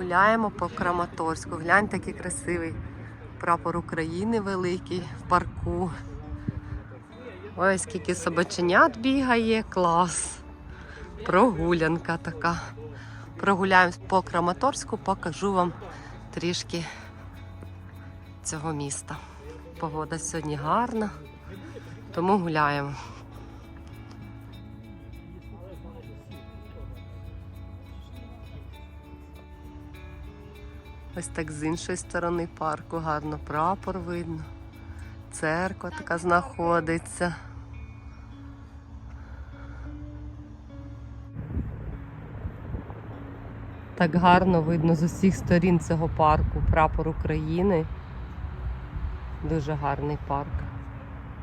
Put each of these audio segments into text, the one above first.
Гуляємо по Краматорську. Гляньте, який красивий прапор України великий в парку. Ой, скільки собаченят бігає, клас. Прогулянка така. Прогуляємось по Краматорську, покажу вам трішки цього міста. Погода сьогодні гарна, тому гуляємо. Ось так з іншої сторони парку гарно прапор видно. Церква така знаходиться. Так гарно видно з усіх сторін цього парку прапор України. Дуже гарний парк.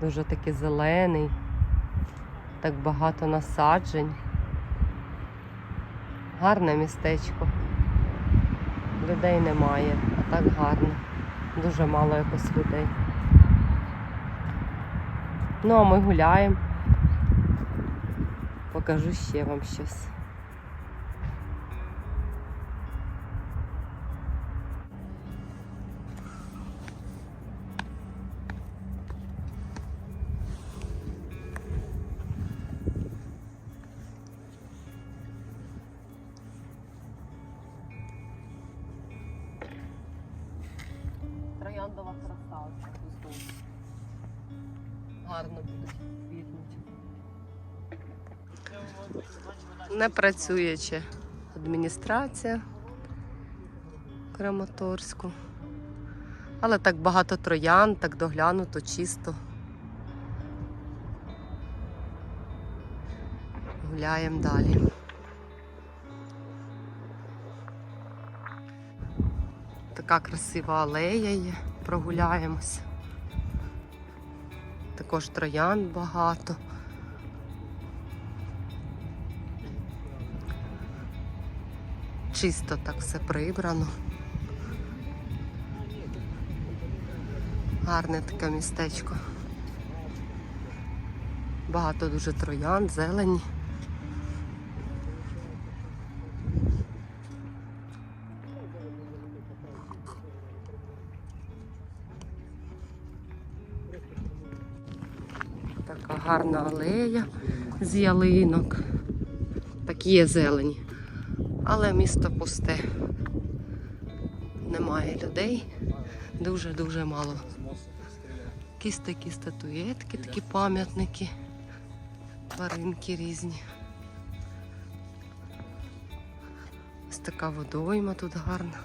Дуже такий зелений. Так багато насаджень. Гарне містечко. Людей немає, а так гарно. Дуже мало якось людей. Ну, а ми гуляємо. Покажу ще вам щось. Трояндова краса ось тут. Гарно будуть квітнуть. Не працююча адміністрація Краматорську. Але так багато троян, так доглянуто, чисто. Гуляємо далі. Така красива алея є, прогуляємося. Також троян багато. Чисто так все прибрано. Гарне таке містечко. Багато дуже троян, зелені. Така гарна алея з ялинок. Так є зелені. Але місто пусте. Немає людей. Дуже-дуже мало. Якісь такі статуетки, такі пам'ятники, тваринки різні. Ось така водойма тут гарна.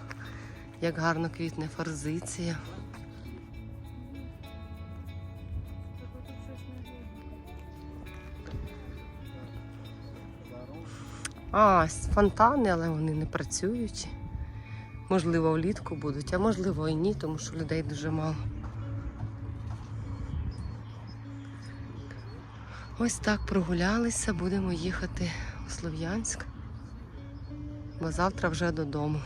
Як гарно квітне форзиція. А, фонтани, але вони не працюють. Можливо, влітку будуть, а можливо і ні, тому що людей дуже мало. Ось так прогулялися, будемо їхати у Слов'янськ, бо завтра вже додому.